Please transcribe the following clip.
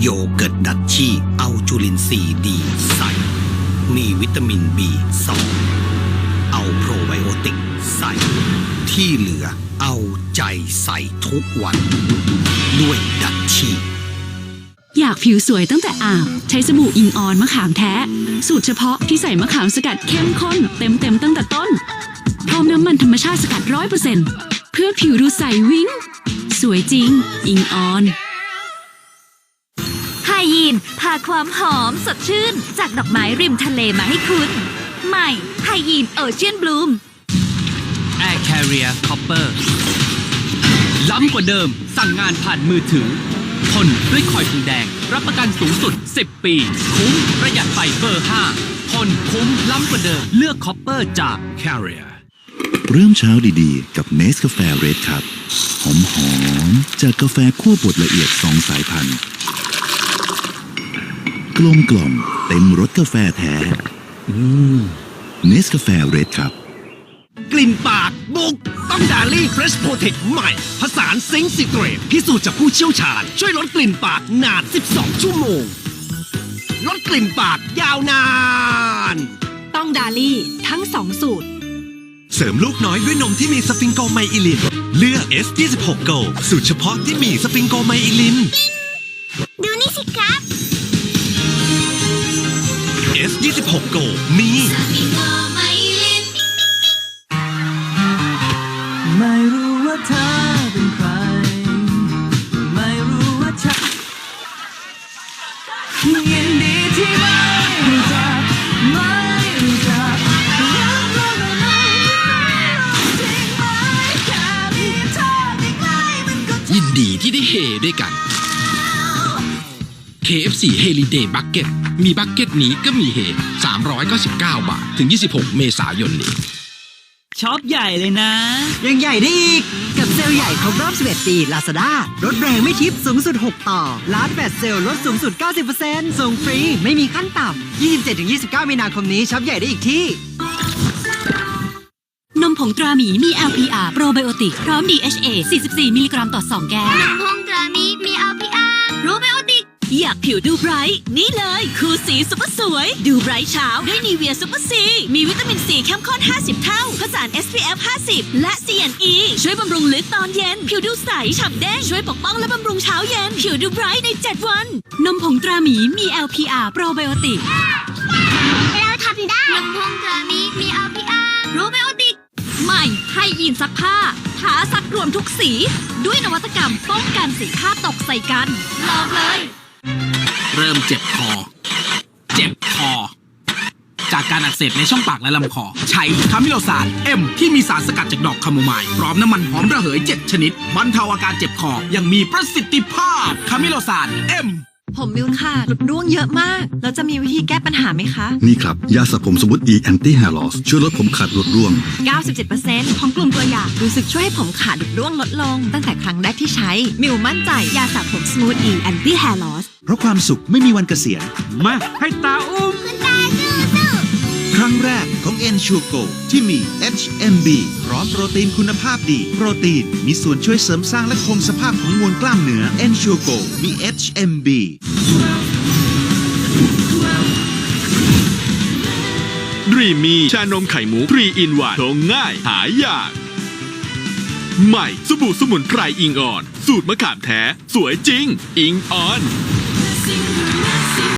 โยเกิร์ตดัชชี่เอาจุลินทรีย์ดีใส่มีวิตามิน B2 เอาโปรไบโอติกใส่ ที่เหลือเอาใจใส่ทุกวัน ด้วยดัชชี่อยากผิวสวยตั้งแต่อาบ ใช้สบู่อิงออนมะขามแท้ สูตรเฉพาะที่ใส่มะขามสกัดเข้มข้น เต็มเต็มตั้งแต่ต้นพร้อมน้ำมันธรรมชาติสกัดร้อยเปอร์เซ็นต์เพื่อผิวดูใสวิ้งสวยจริง อิงออน น พาความหอมสดชื่น จากดอกไม้ริมทะเลมาให้คุณ ใหม่ไฮยีนโอเชียนบลูม Air Carrier Copper ล้ำกว่าเดิม สั่งงานผ่านมือถือทนด้วยคอยทองแดง รับประกันสูงสุด 10 ปี คุ้มประหยัดไฟเบอร์ 5 ทนคุ้มล้ำกว่าเดิม เลือก Copper จาก Carrier เริ่มเช้าดีๆ กับเนสกาแฟเรดครับ หอมหอมๆจากกาแฟคั่วบดละเอียดสองสายพันธุ์ กลมกล่อมเต็มรสกาแฟแท้เนสกาแฟเรดครับ กลิ่นปากบุก ต้องดาลี่เฟรชโปรเทคใหม่ ผสานซิงค์ซิเตรตพิสูจน์จากผู้เชี่ยวชาญ ช่วยลดกลิ่นปากนาน 12 ชั่วโมง ลดกลิ่นปากยาวนาน ต้องดาลี่ทั้งสองสูตร เสริมลูกน้อยด้วยนมที่มีสฟิงโกไมอิลิน เลือก S26 Go สูตรเฉพาะที่มีสฟิงโกไมอิลิน ดูนี่สิครับ S26 Go มีไม่รู้ว่าเธอเป็นใคร ไม่รู้ว่าเธอยินดีที่ไม่รู้จักไม่รู้จักรักเราไม่จริงไหมแค่มีเธอใกล้ๆมันก็ยินดีที่ได้เฮด้วยกัน KFC h e l i Day Bucket มีบักเก็ตนี้ก็มีเฮ399 บาท ถึง 26 เมษายนนี้ช็อปใหญ่เลยนะ ยังใหญ่ได้อีก กับเซลล์ใหญ่ครบรอบ 11 ปี Lazada ลดแรงไม่ทิปสูงสุด 6 ต่อล้านแปดเซลล์ลดสูงสุด 90%ส่งฟรี ไม่มีขั้นต่ำ 27-29 มีนาคมนี้ช็อปใหญ่ได้อีกที่ นมผงตราหมีมี LPR โปรไบโอติก พร้อม DHA 44 มิลลิกรัมต่อ 2 แก้วน้ำพงตรามีมี LPR รูเบโอติกอยากผิวดูไบรท์นี่เลยคูสีซุปเปอร์สวย ดูไบรท์เช้า ด้วยนีเวียซุปเปอร์ซีมีวิตามินซีเข้มข้น 50 เท่าผสาน SPF 50 และ CNE ช่วยบำรุงลึกตอนเย็น ผิวดูใสฉ่ำแดงช่วยปกป้องและบำรุงเช้าเย็น ผิวดูไบรท์ใน 7 วัน นมผงตราหมีมี LPR โปรไบโอติกเราทำได้น้ำพงตรามีมี LPR รูเบโอติกใหม่ให้ยีนซักผ้าท้าซักรวมทุกสี ด้วยนวัตกรรมป้องกันสีผ้าตกใส่กันลองเลย เริ่มเจ็บคอ เจ็บคอ จากการอักเสบในช่องปากและลำคอ ใช้คามิโลซานเอ็มที่มีสารสกัดจากดอกคาโมไมล์พร้อมน้ำมันหอมระเหย 7 ชนิดบรรเทาอาการเจ็บคออยังมีประสิทธิภาพคามิโลซานเอ็มผมมิวค่ะหลุดร่วงเยอะมาก แล้วจะมีวิธีแก้ปัญหาไหมคะ นี่ครับ ยาสระผมสมุทร E Anti Hair Loss ช่วยลดผมขาดหลุดร่วง 97%ของกลุ่มตัวอย่างรู้สึกช่วยให้ผมขาดหลุดร่วงลดลง ตั้งแต่ครั้งแรกที่ใช้ มิวมั่นใจยาสระผมสมูทอีแอนตี้แฮร์ลอส เพราะความสุขไม่มีวันเกษียณ มาให้ตาอุ้มครั้งแรกของ e n s u r e Go ที่มี HMB พร้อมโปรตีนคุณภาพดี โปรตีนมีส่วนช่วยเสริมสร้างและคงสภาพของมวลกล้ามเนื้อ e n s u r e Go มี HMB ดรีมมีชานมไข่มุก3 in 1ชงง่าย หายาก ใหม่สบู่สมุนไพรอิงออน สูตรมะขามแท้ สวยจริง อิงออน sing.